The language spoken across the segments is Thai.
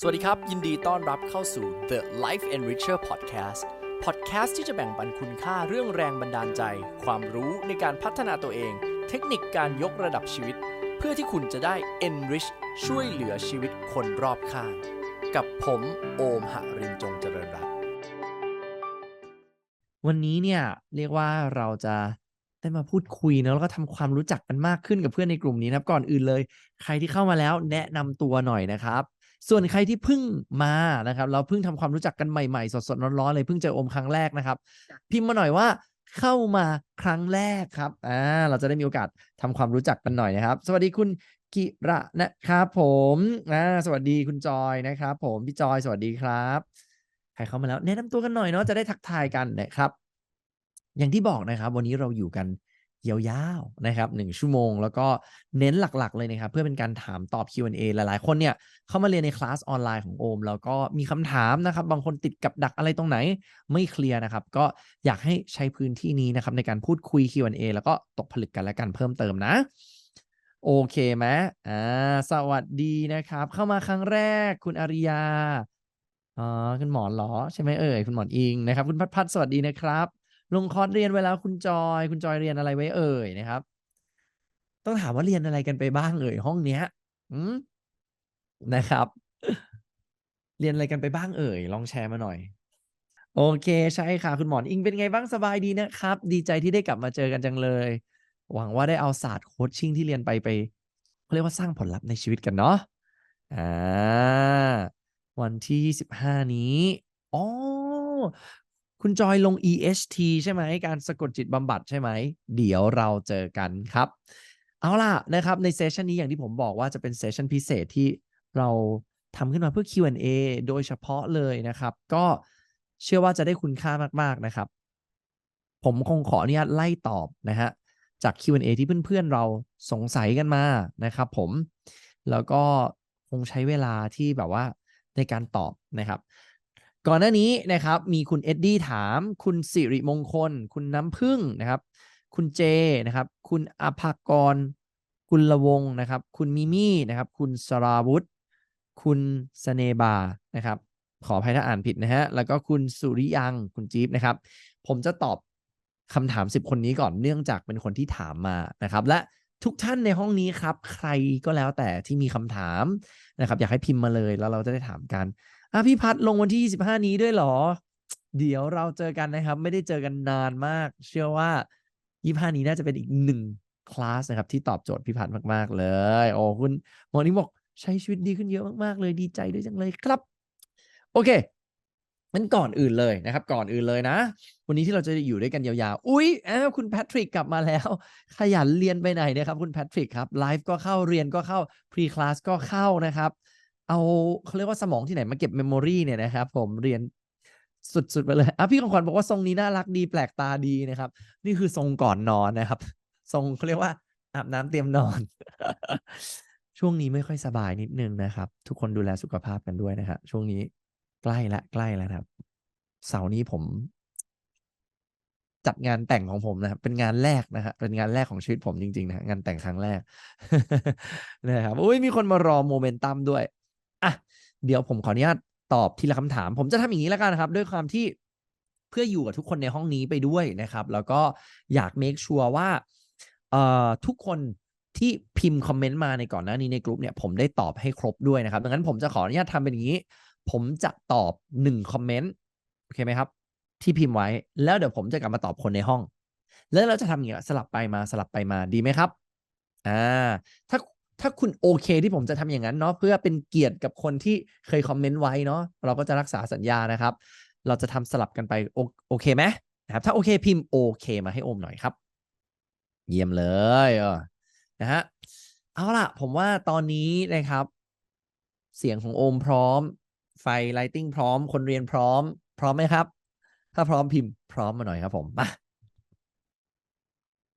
สวัสดีครับ ยินดีต้อนรับเข้าสู่ The Life Enricher Podcast Podcast ที่จะแบ่งปันคุณค่าเรื่องแรงบันดาลใจ ความรู้ในการพัฒนาตัวเอง เทคนิคการยกระดับชีวิต เพื่อที่คุณจะได้ enrich ช่วยเหลือชีวิตคนรอบข้าง กับผมโอมหรินจงเจริญรัตน์วันนี้เนี่ยเรียกว่าเราจะได้มาพูดคุยนะแล้วก็ทำความรู้จักกันมากขึ้นกับเพื่อนในกลุ่มนี้นะครับก่อนอื่นเลย ใครที่เข้ามาแล้วแนะนำตัวหน่อยนะครับ ส่วนใครที่เพิ่งมานะครับ เราเพิ่งทำความรู้จักกันใหม่ๆ สดๆร้อนๆเลยเพิ่งเจอโอมครั้งแรกนะครับ พิมพ์มาหน่อยว่าเข้ามาครั้งแรกครับอ่าเราจะได้มีโอกาสทำความรู้จักกันหน่อยนะครับ สวัสดีคุณกิระนะครับผมอ่าสวัสดีคุณจอยนะครับ ผมพี่จอยสวัสดีครับใครเข้ามาแล้วแนะนำตัวกันหน่อยเนาะจะได้ทักทายกันนะครับ อย่างที่บอกนะครับ วันนี้เราอยู่กัน ยาวๆนะครับหนึ่งชั่วโมง แล้วก็เน้นหลักๆเลยนะครับ เพื่อเป็นการถามตอบ Q&A หลายๆ คนเนี่ยเข้ามาเรียนในคลาสออนไลน์ของโอม แล้วก็มีคำถามนะครับ บางคนติดกับดักอะไรตรงไหนไม่เคลียร์นะครับ ก็อยากให้ใช้พื้นที่นี้นะครับในการพูดคุย Q&A แล้วก็ตกผลึกกันและกันเพิ่มเติมนะโอเคไหมอ่า สวัสดีนะครับ เข้ามาครั้งแรกคุณอาริยา อ๋อ คุณหมอนหรอ ใช่ไหมเอ่ย คุณหมอนอิงนะครับ คุณพัดพัดสวัสดีนะครับ ลงคอร์สเรียนเวลาคุณจอย คุณจอยเรียนอะไรไว้เอ่ยนะครับ ต้องถามว่าเรียนอะไรกันไปบ้างเอ่ยห้องเนี้ยอืมนะครับ เรียนอะไรกันไปบ้างเอ่ย ลองแชร์มาหน่อย โอเคใช่ค่ะ คุณหมอนอิงเป็นไงบ้างสบายดีนะครับ ดีใจที่ได้กลับมาเจอกันจังเลย หวังว่าได้เอาศาสตร์โคชชิ่งที่เรียนไปไปเขาเรียกว่าสร้างผลลัพธ์ในชีวิตกันเนาะอ่าวันที่ 25 นี้ อ๋อ คุณจอยลง EHT ใช่ไหมการสะกดจิตบำบัดใช่ไหม เดี๋ยวเราเจอกันครับ เอาล่ะนะครับในเซสชันนี้อย่างที่ผมบอกว่าจะเป็นเซสชันพิเศษที่เราทำขึ้นมาเพื่อ Q&A โดยเฉพาะเลยนะครับ ก็เชื่อว่าจะได้คุณค่ามาก ๆ นะครับ ผมคงขออนุญาตไล่ตอบนะฮะจาก Q&A ที่เพื่อน ๆ เราสงสัยกันมานะครับผมแล้วก็คงใช้เวลาที่แบบว่าในการตอบนะครับ ก่อนหน้านี้นะครับมีคุณเอ็ดดี้ถาม คุณสิริมงคล คุณน้ำพึ่งนะครับ คุณเจนะครับ คุณอภากรกุณละวงนะครับ คุณมิมี่นะครับ คุณสราวุธ คุณสเนบานะครับ ขออภัยถ้าอ่านผิดนะฮะ แล้วก็คุณสุริยัง คุณจี๊บนะครับ ผมจะตอบคำถาม 10 คนนี้ก่อนเนื่องจากเป็นคนที่ถามมานะครับ และทุกท่านในห้องนี้ครับ ใครก็แล้วแต่ที่มีคำถามนะครับ อยากให้พิมพ์มาเลยแล้วเราจะได้ถามกัน อะพี่พัดลงวันที่ 25 นี้ด้วยหรอ เดี๋ยวเราเจอกันนะครับ ไม่ได้เจอกันนานมาก เชื่อว่า 25 นี้น่าจะเป็นอีกหนึ่งคลาสนะครับ ที่ตอบโจทย์พี่พัดมาก ๆ เลย โอ้คุณหมอนี่บอกใช้ชีวิตดีขึ้นเยอะมาก ๆ เลยดีใจด้วยจังเลยครับ โอเคงั้นก่อนอื่นเลยนะครับ ก่อนอื่นเลยนะ วันนี้ที่เราจะอยู่ด้วยกันยาวๆ อุ๊ยอ้าวคุณแพทริกกลับมาแล้ว ขยันเรียนไปไหนนะครับ คุณแพทริกครับไลฟ์ก็เข้าเรียนก็เข้าพรีคลาสก็เข้านะครับ เอาเขาเรียกว่าสมองที่ไหนมาเก็บเมมโมรีเนี่ยนะครับผมเรียนสุดๆไปเลยอะพี่ของขวัญบอกว่าทรงนี้น่ารักดีแปลกตาดีนะครับ นี่คือทรงก่อนนอนนะครับ ทรงเขาเรียกว่าอาบน้ำเตรียมนอน ช่วงนี้ไม่ค่อยสบายนิดนึงนะครับ ทุกคนดูแลสุขภาพกันด้วยนะครับช่วงนี้ใกล้ละใกล้แล้วนะครับ เสาร์นี้ผม จัดงานแต่งของผมนะครับเป็นงานแรกนะฮะเป็นงานแรกของชีวิตผมจริงๆนะฮะงานแต่งครั้งแรกนะครับอุ้ยมีคนมารอโมเมนตัมด้วย อะเดี๋ยวผมขออนุญาตตอบทีละคำถาม ผมจะทำอย่างนี้แล้วกันนะครับ ด้วยความที่เพื่ออยู่กับทุกคนในห้องนี้ไปด้วยนะครับ แล้วก็อยากเมคชัวร์ว่าเอ่อทุกคนที่พิมพ์คอมเมนต์มาในก่อนหน้านี้ในกลุ่มเนี่ยผมได้ตอบให้ครบด้วยนะครับดังนั้นผมจะขออนุญาตทำเป็นอย่างนี้ ผมจะตอบหนึ่งคอมเมนต์โอเคไหมครับ ที่พิมพ์ไว้แล้วเดี๋ยวผมจะกลับมาตอบคนในห้อง แล้วเราจะทำอย่างนี้สลับไปมาสลับไปมาดีไหมครับอ่าถ้า ถ้าคุณโอเคที่ผมจะทำอย่างนั้นเนาะเพื่อเป็นเกียรติกับคนที่เคยคอมเมนต์ไว้เนาะเราก็จะรักษาสัญญานะครับ เราจะทำสลับกันไปโอโอเคไหมนะครับ ถ้าโอเคพิมพ์โอเคมาให้โอมหน่อยครับ เยี่ยมเลยนะฮะเอาล่ะ ผมว่าตอนนี้นะครับ เสียงของโอมพร้อม ไฟไลติ้งพร้อม คนเรียนพร้อม พร้อมไหมครับ ถ้าพร้อมพิมพ์พร้อมมาหน่อยครับผมมา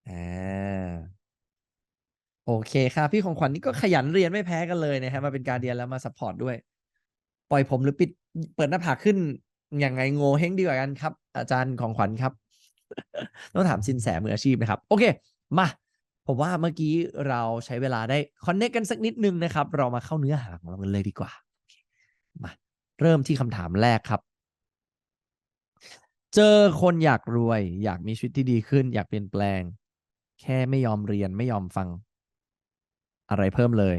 อ่า โอเคครับพี่ของขวัญนี่ก็ขยันเรียนไม่แพ้กันเลยนะครับมาเป็นการเดียนแล้วมาซัพพอร์ตด้วย ปล่อยผมหรือปิดเปิดหน้าผากขึ้นยังไงโง่เฮงดีกว่ากันครับ อาจารย์ของขวัญครับ ต้องถามสินแสมืออาชีพนะครับ โอเค มา ผมว่าเมื่อกี้เราใช้เวลาได้คอนเน c กกันสักนิดนึงนะครับ เรามาเข้าเนื้อหาของเรากันเลยดีกว่ามาเริ่มที่คำถามแรกครับ เจอคนอยากรวย อยากมีชีวิตที่ดีขึ้น อยากเปลี่ยนแปลง แค่ไม่ยอมเรียนไม่ยอมฟัง อะไรเพิ่มเลย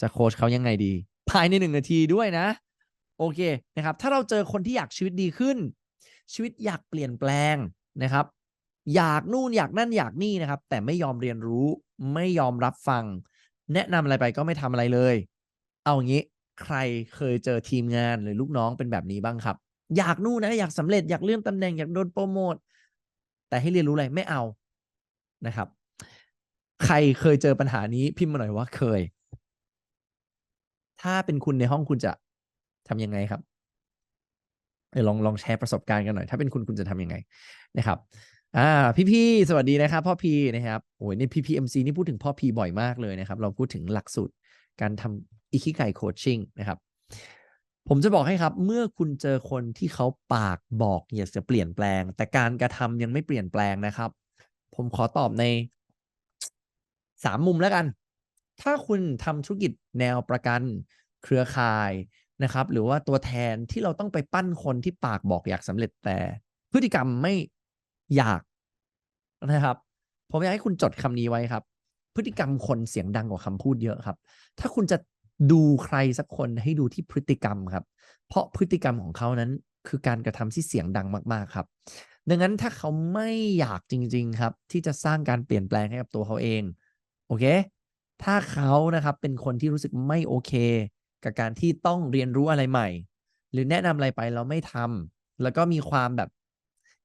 จะโค้ชเขายังไงดี ภายในหนึ่งนาทีด้วยนะ โอเคนะครับ ถ้าเราเจอคนที่อยากชีวิตดีขึ้น ชีวิตอยากเปลี่ยนแปลงนะครับ อยากนู่นอยากนั่นอยากนี่นะครับ แต่ไม่ยอมเรียนรู้ไม่ยอมรับฟัง แนะนำอะไรไปก็ไม่ทำอะไรเลย เอางี้ใครเคยเจอทีมงานหรือลูกน้องเป็นแบบนี้บ้างครับ อยากนู่นนะ อยากสำเร็จอยากเลื่อนตำแหน่งอยากโดนโปรโมทแต่ให้เรียนรู้อะไรไม่เอานะครับ ใครเคยเจอปัญหานี้พิมพ์มาหน่อยว่าเคย ถ้าเป็นคุณในห้องคุณจะทำยังไงครับลองลองแชร์ประสบการณ์กันหน่อย ถ้าเป็นคุณคุณจะทำยังไงนะครับอ่าพี่ๆสวัสดีนะครับ พ่อพีนะครับโอ้ยนี่พีพีเอ็มซีนี่พูดถึงพ่อพีบ่อยมากเลยนะครับ เราพูดถึงหลักสูตรการทำอิคิไกโคชชิ่งนะครับ ผมจะบอกให้ครับ เมื่อคุณเจอคนที่เขาปากบอกอยากจะเปลี่ยนแปลง แต่การกระทำยังไม่เปลี่ยนแปลงนะครับ ผมขอตอบใน สามมุมแล้วกัน ถ้าคุณทำธุรกิจแนวประกันเครือข่ายนะครับ หรือว่าตัวแทนที่เราต้องไปปั้นคนที่ปากบอกอยากสำเร็จแต่ พฤติกรรมไม่อยากนะครับ ผมอยากให้คุณจดคำนี้ไว้ครับ พฤติกรรมคนเสียงดังกว่าคำพูดเยอะครับ ถ้าคุณจะดูใครสักคนให้ดูที่พฤติกรรมครับ เพราะพฤติกรรมของเขานั้นคือการกระทำที่เสียงดังมากๆครับ ดังนั้นถ้าเขาไม่อยากจริง ๆ ครับ ที่จะสร้างการเปลี่ยนแปลงให้กับตัวเขาเอง เค ถ้าเขานะครับเป็นคนที่รู้สึกไม่โอเค กับการที่ต้องเรียนรู้อะไรใหม่ หรือแนะนำอะไรไปแล้วไม่ทำแล้วก็มีความแบบ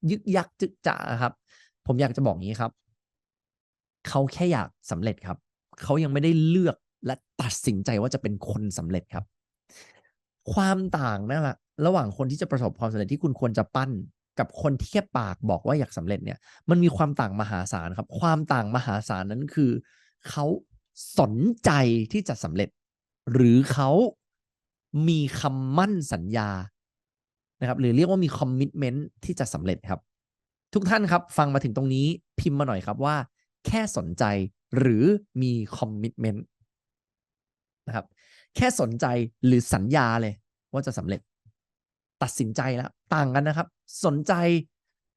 ยึกยักจึกจะครับ ผมอยากจะบอกงี้ครับ เขาแค่อยากสำเร็จครับ เขายังไม่ได้เลือกและตัดสินใจว่าจะเป็นคนสำเร็จครับ ความต่างนั่นแหละระหว่างคนที่จะประสบความสำเร็จที่คุณควรจะปั้นกับคนที่แค่ปากบอกว่าอยากสำเร็จเนี่ย มันมีความต่างมหาศาลครับ ความต่างมหาศาลนั้นคือ เขาสนใจที่จะสำเร็จ หรือเขามีคำมั่นสัญญานะครับหรือเรียกว่ามีคอมมิชเมนต์ที่จะสำเร็จครับ ทุกท่านครับ ฟังมาถึงตรงนี้พิมพ์มาหน่อยครับว่า แค่สนใจหรือมีคอมมิชเมนต์นะครับ แค่สนใจหรือสัญญาเลย ว่าจะสำเร็จ ตัดสินใจแล้วต่างกันนะครับ สนใจ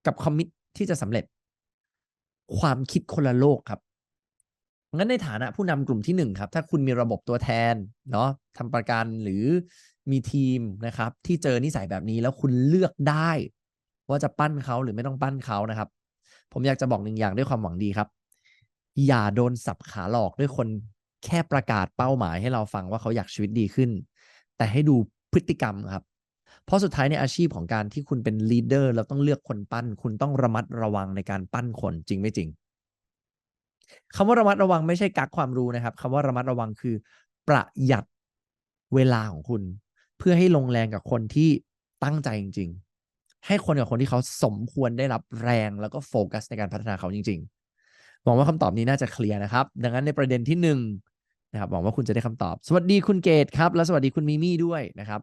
กับคอมมิตที่จะสำเร็จ ความคิดคนละโลกครับ งั้นในฐานะผู้นำกลุ่มที่หนึ่งครับ ถ้าคุณมีระบบตัวแทนเนาะทำประกันหรือมีทีมนะครับ ที่เจอนิสัยแบบนี้แล้วคุณเลือกได้ ว่าจะปั้นเขาหรือไม่ต้องปั้นเขานะครับ ผมอยากจะบอกหนึ่งอย่างด้วยความหวังดีครับ อย่าโดนสับขาหลอกด้วยคนแค่ประกาศเป้าหมายให้เราฟังว่าเขาอยากชีวิตดีขึ้น แต่ให้ดูพฤติกรรมครับเพราะสุดท้ายในอาชีพของการที่คุณเป็นลีดเดอร์เราต้องเลือกคนปั้น คุณต้องระมัดระวังในการปั้นคนจริงไม่จริง คำว่าระมัดระวังไม่ใช่กักความรู้นะครับคำว่าระมัดระวังคือ ประหยัดเวลาของคุณ เพื่อให้ลงแรงกับคนที่ตั้งใจจริง ๆ ให้คนกับคนที่เขาสมควรได้รับแรงแล้วก็โฟกัสในการพัฒนาเขาจริงๆหวังว่าคำตอบนี้น่าจะเคลียร์นะครับ ดังนั้นในประเด็นที่หนึ่งนะครับหวังว่าคุณจะได้คำตอบ สวัสดีคุณเกตครับ และสวัสดีคุณมิมี่ด้วยนะครับ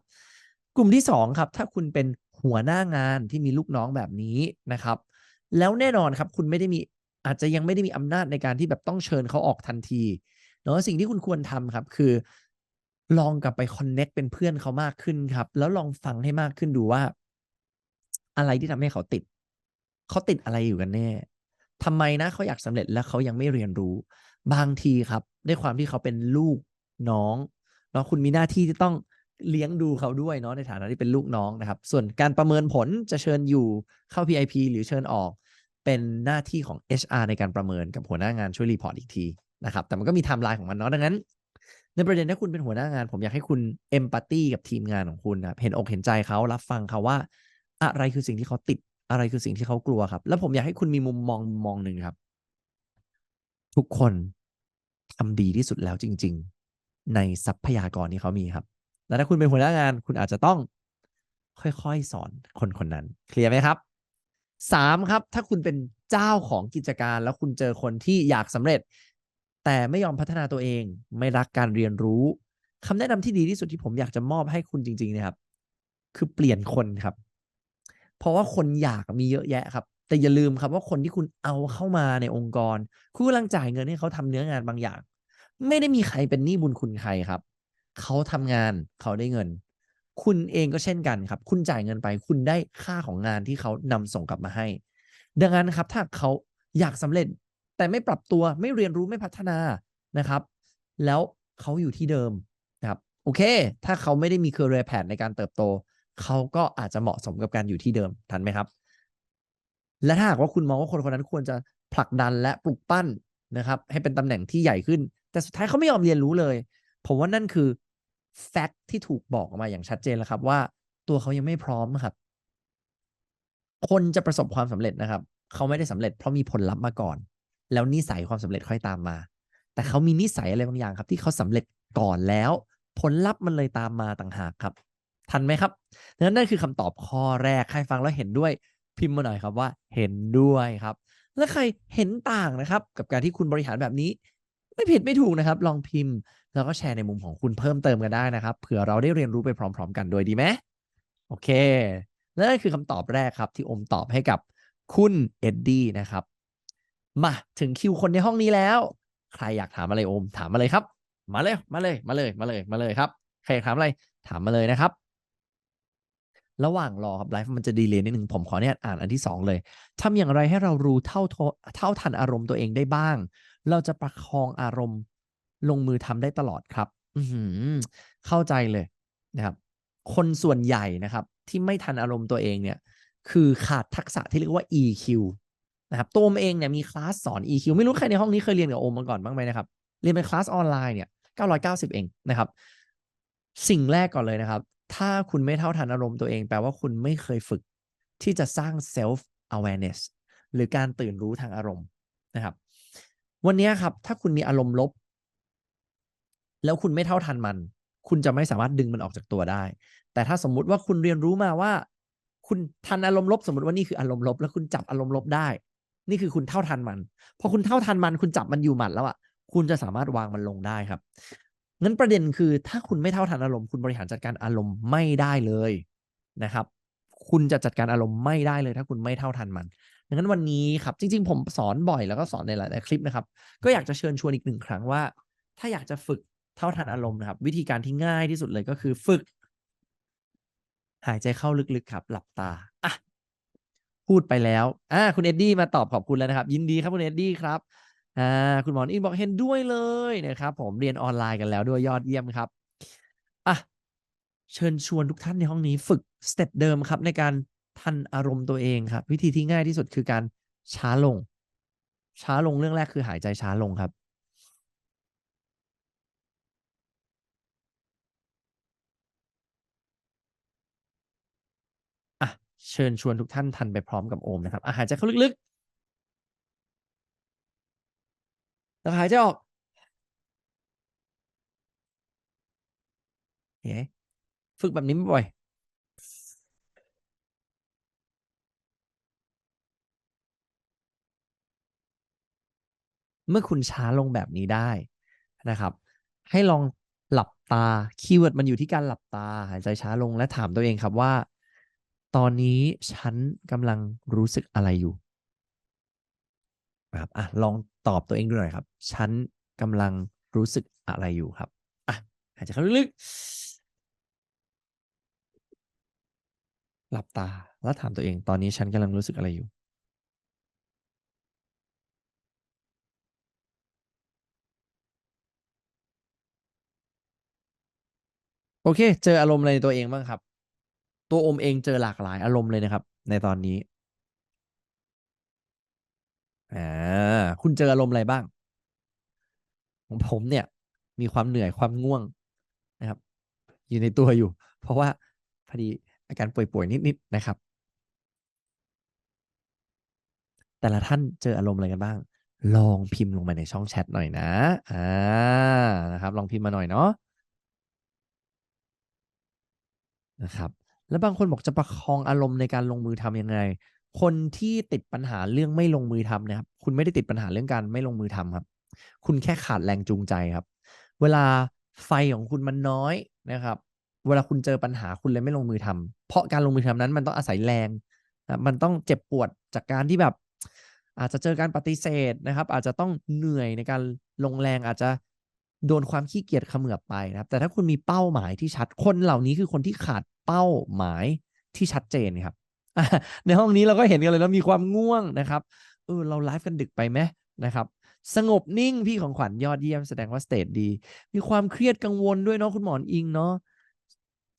กลุ่มที่สองครับ ถ้าคุณเป็นหัวหน้างานที่มีลูกน้องแบบนี้นะครับ แล้วแน่นอนครับ คุณไม่ได้มี อาจจะยังไม่ได้มีอำนาจในการที่แบบต้องเชิญเขาออกทันทีเนาะสิ่งที่คุณควรทำครับ คือ ลองกลับไปคอนเน็กเป็นเพื่อนเขามากขึ้นครับ แล้วลองฟังให้มากขึ้นดูว่า อะไรที่ทำให้เขาติด เขาติดอะไรอยู่กันแน่ทำไมนะเขาอยากสำเร็จแล้วเขายังไม่เรียนรู้ บางทีครับด้วยความที่เขาเป็นลูกน้องแล้วคุณมีหน้าที่ที่ต้องเลี้ยงดูเขาด้วยเนาะในฐานะที่เป็นลูกน้องนะครับ ส่วนการประเมินผลจะเชิญอยู่เข้า PIP หรือเชิญออก เป็นหน้าที่ของ HR ในการประเมินกับหัวหน้างานช่วยรีพอร์ตอีกทีนะครับ แต่มันก็มีไทม์ไลน์ของมันเนาะดังนั้น ในประเด็นถ้าคุณเป็นหัวหน้างาน ผมอยากให้คุณเอมพัตตีกับทีมงานของคุณนะเห็นอกเห็นใจเขารับฟังเขาว่า อะไรคือสิ่งที่เขาติดอะไรคือสิ่งที่เขากลัวครับ แล้วผมอยากให้คุณมีมุมมองมุมมองหนึ่งครับ ทุกคนทำดีที่สุดแล้วจริง ๆ ในทรัพยากรที่เขามีครับ แล้วถ้าคุณเป็นหัวหน้างาน คุณอาจจะต้องค่อยๆ สอนคนคนนั้น เคลียร์ไหมครับ สามครับ ถ้าคุณเป็นเจ้าของกิจการ แล้วคุณเจอคนที่อยากสำเร็จ แต่ไม่ยอมพัฒนาตัวเอง ไม่รักการเรียนรู้คำแนะนำที่ดีที่สุดที่ผมอยากจะมอบให้คุณจริง ๆ นะครับ คือเปลี่ยนคนครับ เพราะว่าคนอยากมีเยอะแยะครับ แต่อย่าลืมครับว่าคนที่คุณเอาเข้ามาในองค์กร คุณกำลังจ่ายเงินให้เขาทำเนื้องานบางอย่าง ไม่ได้มีใครเป็นหนี้บุญคุณใครครับ เขาทำงานเขาได้เงิน คุณเองก็เช่นกันครับ คุณจ่ายเงินไป คุณได้ค่าของงานที่เขานำส่งกลับมาให้ ดังนั้นครับถ้าเขาอยากสำเร็จแต่ไม่ปรับตัวไม่เรียนรู้ไม่พัฒนานะครับ แล้วเขาอยู่ที่เดิมนะครับโอเค ถ้าเขาไม่ได้มี career path ในการเติบโต เขาก็อาจจะเหมาะสมกับการอยู่ที่เดิมทันไหมครับ และถ้าหากว่าคุณมองว่าคนคนนั้นควรจะผลักดันและปลุกปั้นนะครับ ให้เป็นตำแหน่งที่ใหญ่ขึ้น แต่สุดท้ายเขาไม่ยอมเรียนรู้เลย ผมว่านั่นคือ แฟกต์ที่ถูกบอกออกมาอย่างชัดเจนแล้วครับ ว่าตัวเขายังไม่พร้อมครับ คนจะประสบความสำเร็จนะครับ เขาไม่ได้สำเร็จเพราะมีผลลัพธ์มาก่อน แล้วนิสัยความสำเร็จค่อยตามมา แต่เขามีนิสัยอะไรบางอย่างครับ ที่เขาสำเร็จก่อนแล้ว ผลลัพธ์มันเลยตามมาต่างหากครับ ทันไหมครับดังนั้นนั่นคือคำตอบข้อแรกใครฟังแล้วเห็นด้วยพิมพ์มาหน่อยครับว่า เห็นด้วยครับ และใครเห็นต่างนะครับ กับการที่คุณบริหารแบบนี้ ไม่ผิดไม่ถูกนะครับ ลองพิมพ์ แล้วก็แชร์ในมุมของคุณเพิ่มเติมกันได้นะครับ เผื่อเราได้เรียนรู้ไปพร้อม ๆ กันด้วยดีไหมโอเคและนั่นคือคำตอบแรกครับที่อมตอบให้กับคุณเอ็ดดี้นะครับ มาถึงคิวคนในห้องนี้แล้ว ใครอยากถามอะไรอม ถามมาเลยครับ มาเลยมาเลยมาเลยมาเลยมาเลยครับ ใครอยากถามอะไรถามมาเลยนะครับ ระหว่างรอครับไลฟ์มันจะดีเลยนิดหนึ่งผมขอเนี่ยอ่านอันที่สองเลยทำอย่างไรให้เรารู้เท่าเท่าทันอารมณ์ตัวเองได้บ้าง เราจะประคองอารมณ์ ลงมือทำได้ตลอดครับอืเข้าใจเลยนะครับ คนส่วนใหญ่นะครับ ที่ไม่ทันอารมณ์ตัวเองเนี่ย คือขาดทักษะที่เรียกว่า EQ นะครับตัวโอมเองเนี่ยมีคลาสสอน EQ ไม่รู้ใครในห้องนี้เคยเรียนกับโอมมาก่อนบ้างไหมนะครับ เรียนเป็นคลาสออนไลน์เนี่ย 990 เองนะครับ สิ่งแรกก่อนเลยนะครับ ถ้าคุณไม่เท่าทันอารมณ์ตัวเอง แปลว่าคุณไม่เคยฝึก ที่จะสร้าง self awareness หรือการตื่นรู้ทางอารมณ์นะครับ วันนี้ครับ ถ้าคุณมีอารมณ์ลบ แล้วคุณไม่เท่าทันมัน คุณจะไม่สามารถดึงมันออกจากตัวได้ แต่ถ้าสมมุติว่าคุณเรียนรู้มาว่า คุณทันอารมณ์ลบสมมติว่านี่คืออารมณ์ลบ แล้วคุณจับอารมณ์ลบได้ นี่คือคุณเท่าทันมัน พอคุณเท่าทันมันคุณจับมันอยู่หมัดแล้วอะคุณจะสามารถวางมันลงได้ครับงั้นประเด็นคือถ้าคุณไม่เท่าทันอารมณ์คุณบริหารจัดการอารมณ์ไม่ได้เลยนะครับ คุณจะจัดการอารมณ์ไม่ได้เลย ถ้าคุณไม่เท่าทันมันดังนั้นวันนี้ครับ จริง ๆ ผมสอนบ่อยแล้วก็สอนในหลายๆคลิปนะครับ ก็อยากจะเชิญชวนอีกหนึ่งครั้งว่า ถ้าอยากจะฝึก เท่าทันอารมณ์นะครับ วิธีการที่ง่ายที่สุดเลยก็คือฝึก หายใจเข้าลึกๆครับ หลับตาอะพูดไปแล้วอ่าคุณเอ็ดดี้มาตอบขอบคุณแล้วนะครับ ยินดีครับคุณเอ็ดดี้ครับอ่าคุณหมออินบอกเห็นด้วยเลยนะครับผมเรียนออนไลน์กันแล้วด้วยยอดเยี่ยมครับอะเชิญชวนทุกท่านในห้องนี้ฝึกสเต็ปเดิมครับในการทันอารมณ์ตัวเองครับ วิธีที่ง่ายที่สุดคือการช้าลง ช้าลงเรื่องแรกคือหายใจช้าลงครับ เชิญชวนทุกท่านทันไปพร้อมกับโอมนะครับอะหายใจเข้าลึกๆแล้วหายใจออกเฮ้ฝึกแบบนี้บ่อยเมื่อคุณช้าลงแบบนี้ได้นะครับ ให้ลองหลับตาคีย์เวิร์ดมันอยู่ที่การหลับตาหายใจช้าลงและถามตัวเองครับว่า ตอนนี้ฉันกำลังรู้สึกอะไรอยู่ครับอะลองตอบตัวเองดูหน่อยครับ ฉันกำลังรู้สึกอะไรอยู่ครับอะหายใจเข้าลึกๆหลับตาแล้วถามตัวเอง ตอนนี้ฉันกำลังรู้สึกอะไรอยู่ โอเค เจออารมณ์อะไรในตัวเองบ้างครับ ตัวอมเองเจอหลากหลายอารมณ์เลยนะครับ ในตอนนี้อ่าคุณเจออารมณ์อะไรบ้าง ของผมเนี่ย มีความเหนื่อยความง่วงนะครับ อยู่ในตัวอยู่ เพราะว่าพอดีอาการป่วยๆนิดๆนะครับ แต่ละท่านเจออารมณ์อะไรกันบ้าง ลองพิมพ์ลงมาในช่องแชทหน่อยนะอ่านะครับ ลองพิมพ์มาหน่อยเนาะนะครับ แล้วบางคนบอกจะประคองอารมณ์ในการลงมือทำยังไง คนที่ติดปัญหาเรื่องไม่ลงมือทำนะครับ คุณไม่ได้ติดปัญหาเรื่องการไม่ลงมือทำครับ คุณแค่ขาดแรงจูงใจครับ เวลาไฟของคุณมันน้อยนะครับ เวลาคุณเจอปัญหาคุณเลยไม่ลงมือทำเพราะการลงมือทำนั้นมันต้องอาศัยแรง มันต้องเจ็บปวดจากการที่แบบ อาจจะเจอการปฏิเสธนะครับ อาจจะต้องเหนื่อยในการลงแรงอาจจะโดนความขี้เกียจเขมือบไปนะครับ แต่ถ้าคุณมีเป้าหมายที่ชัดคนเหล่านี้คือคนที่ขาด เป้าหมายที่ชัดเจนครับ ในห้องนี้เราก็เห็นกันเลยนะมีความง่วงนะครับเออเราไลฟ์กันดึกไปไหมนะครับสงบนิ่งพี่ของขวัญยอดเยี่ยมแสดงว่าสเตตดี มีความเครียดกังวลด้วยเนาะคุณหมอนอิงเนาะ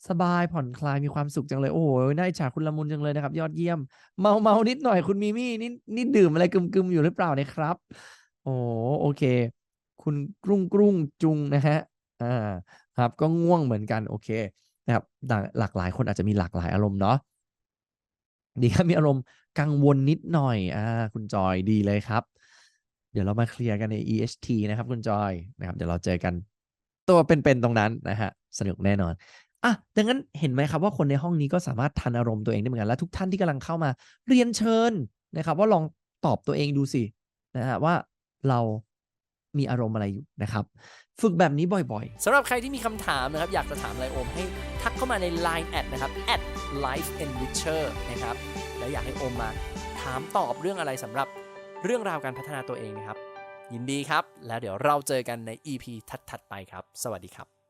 สบายผ่อนคลายมีความสุขจังเลย โอ้โหน่าอิจฉาคุณละมุนจังเลยนะครับ ยอดเยี่ยม เมาเมานิดหน่อยคุณมิมี่นี่นี่ดื่มอะไรกึมๆอยู่หรือเปล่าเนี่ยครับ โอ้โอเค คุณกรุ้งกรุ้งจุงนะฮะอ่าครับก็ง่วงเหมือนกันโอเค นะครับหลากหลายคนอาจจะมีหลากหลายอารมณ์เนาะดีครับมีอารมณ์กังวลนิดหน่อยอ่าคุณจอยดีเลยครับ เดี๋ยวเรามาเคลียร์กันใน EST นะครับ คุณจอยนะครับ เดี๋ยวเราเจอกัน ตัวเป็นๆตรงนั้นนะฮะสนุกแน่นอนอะดังนั้นเห็นไหมครับว่าคนในห้องนี้ก็สามารถทันอารมณ์ตัวเองได้เหมือนกัน และทุกท่านที่กำลังเข้ามาเรียนเชิญนะครับ ว่าลองตอบตัวเองดูสินะฮะว่าเรามีอารมณ์อะไรอยู่นะครับ ฝึกแบบนี้บ่อยๆสำหรับใครที่มีคำถามนะครับ อยากจะถามอะไรโอมให้ทักเข้ามาใน Line แอดนะครับ at life enricher นะครับ แล้วอยากให้โอมมาถามตอบเรื่องอะไรสำหรับเรื่องราวการพัฒนาตัวเองนะครับ ยินดีครับ แล้วเดี๋ยวเราเจอกันใน EP ถัดๆไปครับ สวัสดีครับ